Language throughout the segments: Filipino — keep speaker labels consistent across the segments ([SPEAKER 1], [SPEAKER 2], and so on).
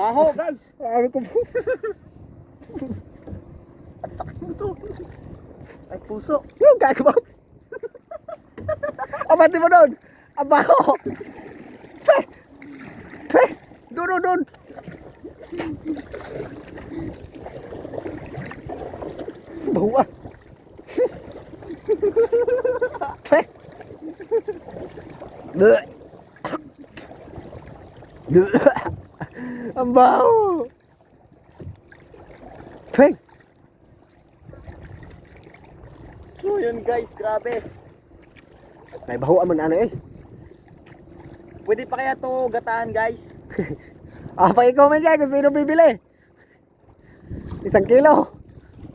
[SPEAKER 1] Baho, guys.
[SPEAKER 2] Sabi ko po.
[SPEAKER 1] Ano to? Ay, puso.
[SPEAKER 2] Yung gagawa. Abati mo doon. Abaho. Pe. Pe. Doon, doon, doon. Bawa. Pe. Bleh. Bleh. Ang baho. Pe.
[SPEAKER 1] So yun guys, grabe.
[SPEAKER 2] May baho man ano eh.
[SPEAKER 1] Pwede pa kaya to gataan guys?
[SPEAKER 2] Ah, paki-comment dyan kung sino bibili. Isang kilo.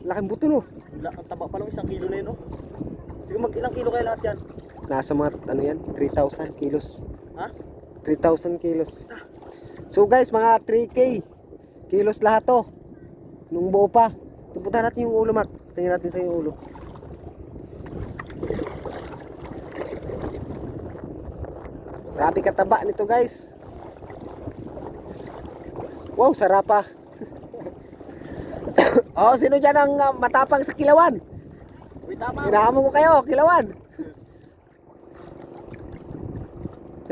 [SPEAKER 2] Laking buto no.
[SPEAKER 1] Ang taba pa lang isang kilo na yun, oh. Sige, mag ilang kilo kaya lahat yan?
[SPEAKER 2] Nasa mga, ano yan, 3,000 kilos.
[SPEAKER 1] Ha?
[SPEAKER 2] 3,000 kilos. So guys, mga 3K kilos lahat to. Nung buo pa. Tupunta natin yung ulo, Mark. Tingnan natin sa yung ulo. Grabe kataba nito guys. Wow, sarapa. oh, sino dyan ang ah, matapang sa kilawan?
[SPEAKER 1] Uy, tama.
[SPEAKER 2] Hinahamon ko kayo, kilawan.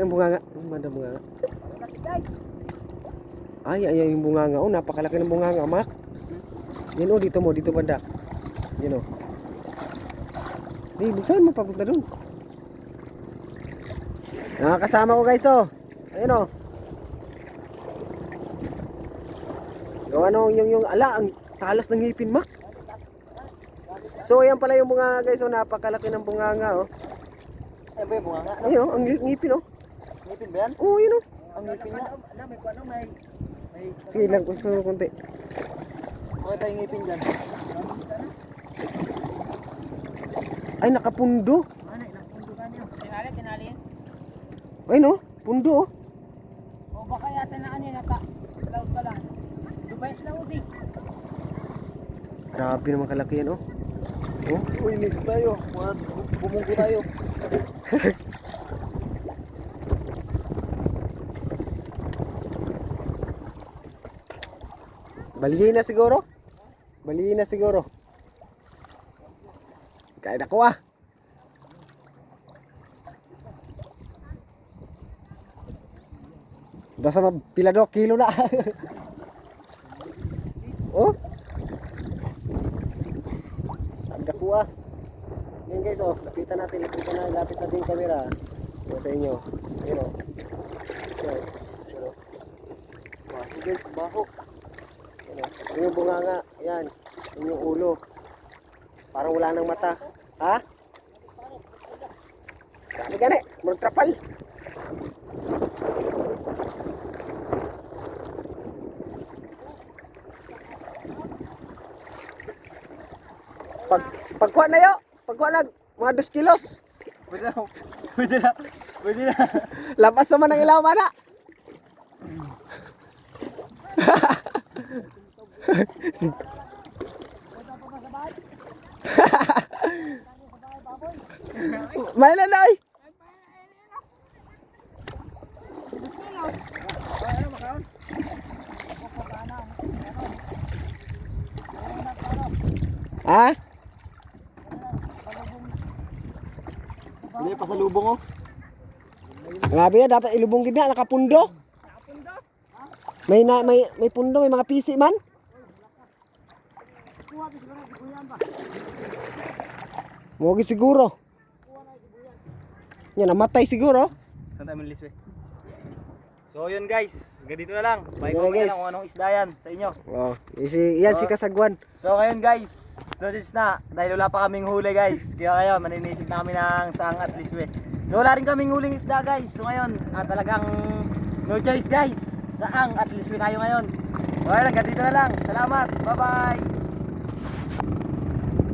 [SPEAKER 2] Yung bunganga. Yung banda bunganga. Ay, ay, ay, yung bunganga. Oh, napakalaki ng bunganga, Mak. Yan oh, dito mo, dito banda. Yan oh. Hey, buksan mo papunta doon. Nakakasama ko guys oh. Ayun oh. Yung ano, yung, yung, ala, ang talas ng ngipin, Mak. So, ayan pala yung mga guys, oh, napakalaki ng bunganga, oh.
[SPEAKER 1] Ano ba yung bunga nga?
[SPEAKER 2] Ayun, oh, ang ng- ngipin, oh.
[SPEAKER 1] Ngipin ba yan?
[SPEAKER 2] Oh, yun, oh.
[SPEAKER 1] Ang ngipin niya? Alam, may ano, may...
[SPEAKER 2] Sige lang, gusto ko konti.
[SPEAKER 1] Okay tayong ngipin dyan.
[SPEAKER 2] Ay, nakapundo.
[SPEAKER 1] Ano, ilang pundo ka niyo? Tinali, tinali yan?
[SPEAKER 2] Ayun, oh, pundo, oh.
[SPEAKER 1] O baka yata na ano naka... Cloud pa lang. Dubai na udi.
[SPEAKER 2] Grabe naman kalaki yan, oh. Oh,
[SPEAKER 1] Uy, mix tayo. Bumunggo tayo.
[SPEAKER 2] balihin na siguro. Balihin na siguro. Kaya na ko, ah. Basta mapila do, kilo na. oh. Ang dakuha. Yan guys, oh. Lapitan natin, lapitan na, lapit natin yung camera. Ito sa inyo. Ayun, oh. Ito, ito, oh.
[SPEAKER 1] Baho guys, baho.
[SPEAKER 2] Yan. Yun yung bunganga. Yan. Yun yung ulo. Parang wala nang mata. Ha? Gani gani. Murag trapal. Pag pagkuha na yo, pagkuha na mga 2 kilos.
[SPEAKER 1] Pwede na. Pwede na. Pwede na.
[SPEAKER 2] Lapas naman ang ilaw mana. May na na ay. Ha?
[SPEAKER 1] Hindi pa sa lubong oh.
[SPEAKER 2] Grabe yan, dapat ilubong gid na nakapundo. May na may may pundo, may mga pisi man. Mogi siguro. Yan namatay siguro.
[SPEAKER 1] Saan tayo malis, we? So yun guys, ganito na lang.
[SPEAKER 2] Yun
[SPEAKER 1] Paikaw
[SPEAKER 2] na,
[SPEAKER 1] lang kung anong isda yan sa inyo.
[SPEAKER 2] Oh, si yan si
[SPEAKER 1] Oh.
[SPEAKER 2] Kasagwan.
[SPEAKER 1] So ngayon guys, notice na, dahil wala pa kaming huli guys. Kaya kaya maninisip na kami ng sang at least we. So wala rin kaming huling isda guys. So ngayon, ah, talagang no choice guys. Saang at least we tayo ngayon. Okay, hanggang dito na lang. Salamat. Bye bye.